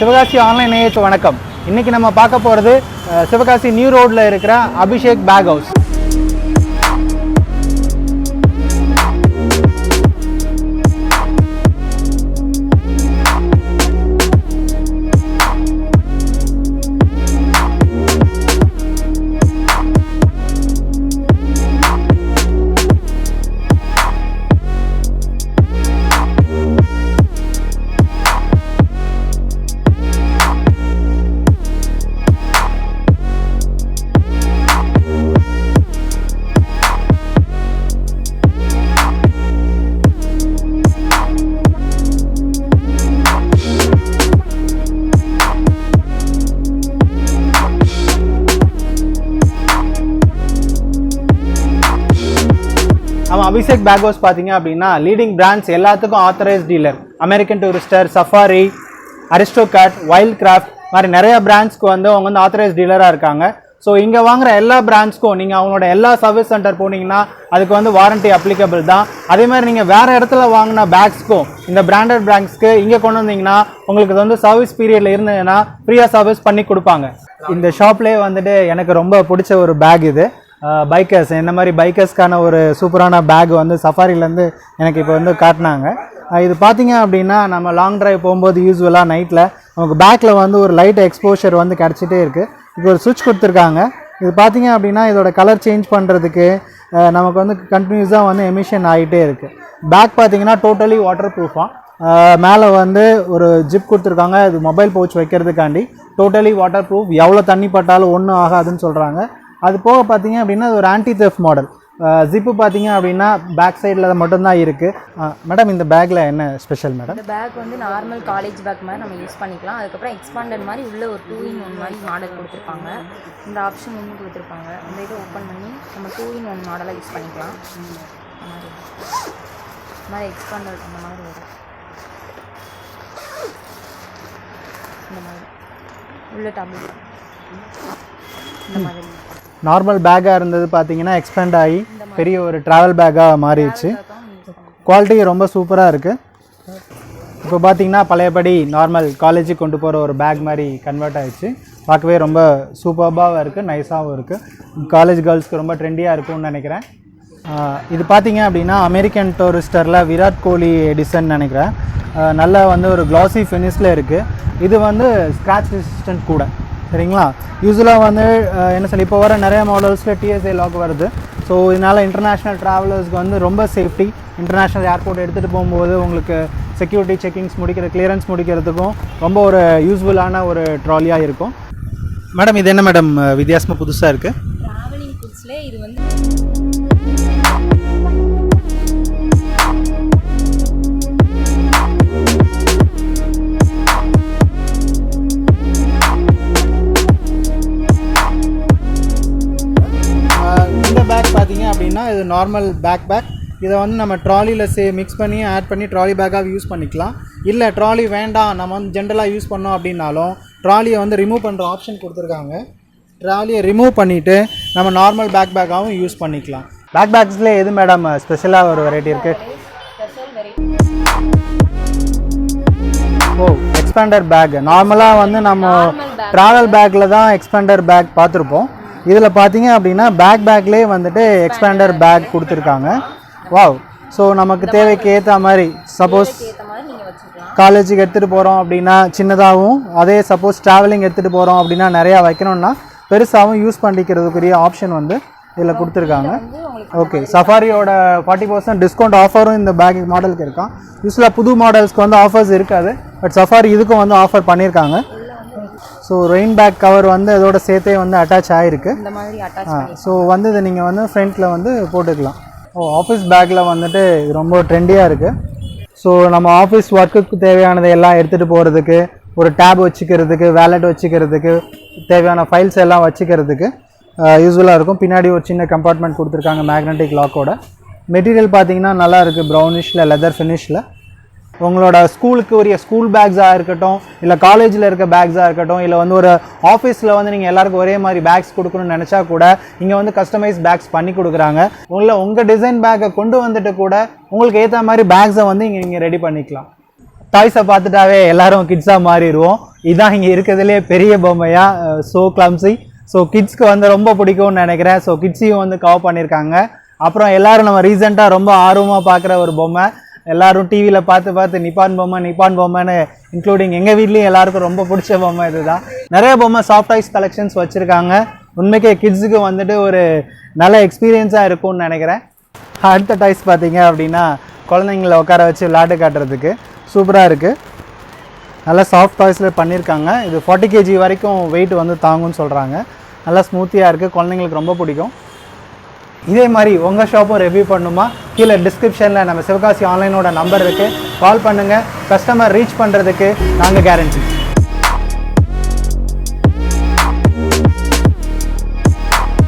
Sivakasi online நேயத்து வணக்கம். இன்னைக்கு நம்ம பார்க்க போகிறது சிவகாசி நியூ ரோட்டில் இருக்கிற Abhishek bag house Abhishek bag பார்த்தீங்க அப்படின்னா லீடிங் பிராண்ட்ஸ் எல்லாத்துக்கும் authorised dealer American Tourister Safari Aristocrat Wildcraft மாதிரி நிறைய பிராண்ட்ஸ்க்கு வந்து அவங்க வந்து ஆத்தரைஸ் டீலராக இருக்காங்க. ஸோ இங்கே வாங்குற எல்லா பிராண்ட்ஸ்க்கும் நீங்கள் அவங்களோட எல்லா சர்வீஸ் சென்டர் போனீங்கன்னா அதுக்கு வந்து வாரண்டி அப்ளிகபிள் தான். அதே மாதிரி நீங்கள் வேறு இடத்துல வாங்கின பேக்ஸ்க்கும் இந்த பிராண்டட் பேக்ஸ்க்கு இங்கே கொண்டு வந்தீங்கன்னா உங்களுக்கு இது வந்து சர்வீஸ் பீரியடில் இருந்ததுன்னா ஃப்ரீயாக சர்வீஸ் பண்ணி கொடுப்பாங்க. இந்த ஷாப்லேயே வந்துட்டு எனக்கு ரொம்ப பிடிச்ச ஒரு பேக் இது. பைக்கர்ஸ் இந்த மாதிரி பைக்கர்ஸ்க்கான ஒரு சூப்பரான பேக் வந்து சஃபாரிலேருந்து எனக்கு இப்போ வந்து காட்டினாங்க. இது பார்த்தீங்க அப்படின்னா நம்ம லாங் டிரைவ் போகும்போது யூஸ்வலாக நைட்டில் நமக்கு பேக்கில் வந்து ஒரு லைட் எக்ஸ்போஷர் வந்து கிடச்சிட்டே இருக்குது இது ஒரு சுவிட்ச் கொடுத்துருக்காங்க. இது பார்த்தீங்க அப்படின்னா இதோட கலர் சேஞ்ச் பண்ணுறதுக்கு நமக்கு வந்து கண்டினியூஸாக வந்து எமிஷன் ஆகிட்டே இருக்குது பேக் பார்த்தீங்கன்னா டோட்டலி வாட்டர் ப்ரூஃபாக மேலே வந்து ஒரு ஜிப் கொடுத்துருக்காங்க. இது மொபைல் பவுச் வைக்கிறதுக்காண்டி. டோட்டலி வாட்டர் ப்ரூஃப் எவ்வளோ தண்ணி பட்டாலும் ஒன்றும் ஆகாதுன்னு சொல்கிறாங்க அது போக பார்த்தீங்க அப்படின்னா அது ஒரு ஆன்டி தெஃப் மாடல் ஜிப்பு பார்த்தீங்க அப்படின்னா பேக் சைடில் மட்டும்தான் இருக்குது மேடம் இந்த பேக்கில் என்ன ஸ்பெஷல் மேடம் இந்த பேக் வந்து நார்மல் காலேஜ் பேக் மாதிரி நம்ம யூஸ் பண்ணிக்கலாம். அதுக்கப்புறம் எக்ஸ்பாண்டட் மாதிரி உள்ள ஒரு டூ இன் ஒன் மாதிரி மாடல் கொடுத்துருப்பாங்க. இந்த ஆப்ஷன் ஒன்று கொடுத்துருப்பாங்க. அந்த இதை ஓப்பன் பண்ணி நம்ம டூ இன் ஒன் மாடலாக யூஸ் பண்ணிக்கலாம். இந்த மாதிரி. மாதிரி எக்ஸ்பாண்டட் அந்த மாதிரி வரும். இந்த மாதிரி. உள்ள டபுள் இந்த மாதிரி. நார்மல் பேக்காக இருந்தது பார்த்தீங்கன்னா எக்ஸ்பேண்ட் ஆகி பெரிய ஒரு ட்ராவல் பேக்காக மாறிடுச்சு. குவாலிட்டி ரொம்ப சூப்பராக இருக்குது இப்போ பார்த்தீங்கன்னா பழையபடி நார்மல் காலேஜுக்கு கொண்டு போகிற ஒரு பேக் மாதிரி கன்வெர்ட் ஆயிடுச்சு. பார்க்கவே ரொம்ப சூப்பர்பாகவும் இருக்குது நைஸாகவும் இருக்குது காலேஜ் கேர்ள்ஸ்க்கு ரொம்ப ட்ரெண்டியாக இருக்கும்னு நினைக்கிறேன். இது பார்த்தீங்க அப்படின்னா அமெரிக்கன் டூரிஸ்டரில் விராட் கோலி எடிசன் நினைக்கிறேன். நல்லா வந்து ஒரு கிளாசி ஃபினிஷில் இருக்குது இது வந்து ஸ்க்ராட்ச் ரெசிஸ்டன்ட் கூட. சரிங்களா? யூஸ்வலாக வந்து என்ன சொல்லி இப்போ வர நிறைய மாடல்ஸில் டிஎஸ்ஏ லாக் வருது. ஸோ இதனால் இன்டர்நேஷ்னல் ட்ராவலர்ஸ்க்கு வந்து ரொம்ப சேஃப்டி இன்டர்நேஷ்னல் ஏர்போர்ட் எடுத்துகிட்டு போகும்போது உங்களுக்கு செக்யூரிட்டி செக்கிங்ஸ் முடிக்கிற கிளியரன்ஸ் முடிக்கிறதுக்கும் ரொம்ப ஒரு யூஸ்ஃபுல்லான ஒரு ட்ராலியாக இருக்கும். மேடம் இது என்ன மேடம் வித்தியாசமாக புதுசாக இருக்குது ட்ராவலிங் இது வந்து அப்படின்னா இது நார்மல் பேக் பேக் இதை வந்து நம்ம ட்ராலியில் சே மிக்ஸ் பண்ணி ஆட் பண்ணி ட்ராலி பேக்காக யூஸ் பண்ணிக்கலாம். இல்லை ட்ராலி வேண்டாம். நம்ம வந்து ஜென்ரலாக யூஸ் பண்ணோம் அப்படின்னாலும் ட்ராலியை வந்து ரிமூவ் பண்ணுற ஆப்ஷன் கொடுத்துருக்காங்க. ட்ராலியை ரிமூவ் பண்ணிவிட்டு நம்ம நார்மல் பேக் பேக்காகவும் யூஸ் பண்ணிக்கலாம். பேக் பேக்ஸில் எது மேடம் ஸ்பெஷலாக ஒரு வெரைட்டி இருக்குது special variety oh expander bag நார்மலாக வந்து நம்ம ட்ராவல் பேக்கில் தான் எக்ஸ்பேண்டர் பேக் பார்த்துருப்போம். இதில் பார்த்தீங்க அப்படின்னா பேக் பேக்லேயே வந்துட்டு எக்ஸ்பேண்டர் பேக் கொடுத்துருக்காங்க. வாவ் ஸோ நமக்கு தேவைக்கு ஏற்ற மாதிரி சப்போஸ் காலேஜுக்கு எடுத்துகிட்டு போகிறோம் அப்படின்னா சின்னதாகவும் அதே சப்போஸ் ட்ராவலிங் எடுத்துகிட்டு போகிறோம் அப்படின்னா நிறையா வைக்கணும்னா பெருசாகவும் யூஸ் பண்ணிக்கிறதுக்குரிய ஆப்ஷன் வந்து இதில் கொடுத்துருக்காங்க. ஓகே சஃபாரியோட ஃபார்ட்டி பர்சன்ட் டிஸ்கவுண்ட் ஆஃபரும் இந்த பேக் மாடலுக்கு இருக்கான். யூஸ்வலாக புது மாடல்ஸ்க்கு வந்து ஆஃபர்ஸ் இருக்காது. பட் சஃபாரி இதுக்கும் வந்து ஆஃபர் பண்ணியிருக்காங்க. ஸோ ரெயின் பேக் கவர் வந்து இதோட சேர்த்தே வந்து அட்டாச் ஆகிருக்கு இந்த மாதிரி அட்டாச் ஸோ வந்து இதை நீங்கள் வந்து ஃப்ரண்ட்டில் வந்து போட்டுக்கலாம். ஓ ஆஃபீஸ் பேக்கில் வந்துட்டு இது ரொம்ப ட்ரெண்டியாக இருக்குது ஸோ நம்ம ஆஃபீஸ் ஒர்க்குக்கு தேவையானதை எல்லாம் எடுத்துகிட்டு போகிறதுக்கு ஒரு டேப் வச்சுக்கிறதுக்கு வேலட் வச்சுக்கிறதுக்கு தேவையான ஃபைல்ஸ் எல்லாம் வச்சுக்கிறதுக்கு யூஸ்ஃபுல்லாக இருக்கும். பின்னாடி ஒரு சின்ன கம்பார்ட்மெண்ட் கொடுத்துருக்காங்க மேக்னெட்டிக் லாக்கோட மெட்டீரியல் பார்த்தீங்கன்னா நல்லா இருக்குது ப்ரௌனிஷில் லெதர் ஃபினிஷில் உங்களோட ஸ்கூலுக்கு உரிய ஸ்கூல் பேக்ஸாக இருக்கட்டும் இல்லை காலேஜில் இருக்க பேக்ஸாக இருக்கட்டும் இல்லை வந்து ஒரு ஆஃபீஸில் வந்து நீங்கள் எல்லாருக்கும் ஒரே மாதிரி பேக்ஸ் கொடுக்கணும்னு நினச்சா கூட இங்கே வந்து கஸ்டமைஸ் பேக்ஸ் பண்ணி கொடுக்குறாங்க. உங்களை உங்கள் டிசைன் பேக்கை கொண்டு வந்துட்டு கூட உங்களுக்கு ஏற்ற மாதிரி பேக்ஸை வந்து இங்கே நீங்கள் ரெடி பண்ணிக்கலாம். டாய்ஸை பார்த்துட்டாவே எல்லாரும் கிட்ஸாக மாறிடுவோம். இதான் இங்கே இருக்கிறதுலே பெரிய பொம்மையாக ஸோ கிளம்ஸி ஸோ கிட்ஸ்க்கு வந்து ரொம்ப பிடிக்கும்னு நினைக்கிறேன். ஸோ கிட்ஸையும் வந்து கவர் பண்ணியிருக்காங்க அப்புறம் எல்லோரும் நம்ம ரீசெண்டாக ரொம்ப ஆர்வமாக பார்க்குற ஒரு பொம்மை எல்லாரும் டிவியில் பார்த்து பார்த்து நிப்பான் பொம்மை நிப்பான் பொம்மைன்னு இன்க்ளூடிங் எங்கள் வீட்லேயும் எல்லாருக்கும் ரொம்ப பிடிச்ச பொம்மை இதுதான். நிறைய பொம்மை சாஃப்ட் டாய்ஸ் கலெக்ஷன்ஸ் வச்சுருக்காங்க. உண்மைக்கே கிட்ஸுக்கு வந்துட்டு ஒரு நல்ல எக்ஸ்பீரியன்ஸாக இருக்கும்னு நினைக்கிறேன். அடுத்த டாய்ஸ் பார்த்தீங்க அப்படின்னா குழந்தைங்கள உட்கார வச்சு விளையாட்டு காட்டுறதுக்கு சூப்பராக இருக்குது நல்லா சாஃப்ட் டாய்ஸில் பண்ணியிருக்காங்க இது ஃபார்ட்டி கேஜி வரைக்கும் வெயிட் வந்து தாங்கும்னு சொல்கிறாங்க நல்லா ஸ்மூத்தியாக இருக்குது குழந்தைங்களுக்கு ரொம்ப பிடிக்கும். இதே மாதிரி உங்கள் ஷாப்பும் ரிவ்யூ பண்ணுமா? கீழே டிஸ்கிரிப்ஷனில் நம்ம சிவகாசி ஆன்லைனோட நம்பர் இருக்குது கால் பண்ணுங்கள் கஸ்டமர் ரீச் பண்ணுறதுக்கு நாங்கள் கேரண்டி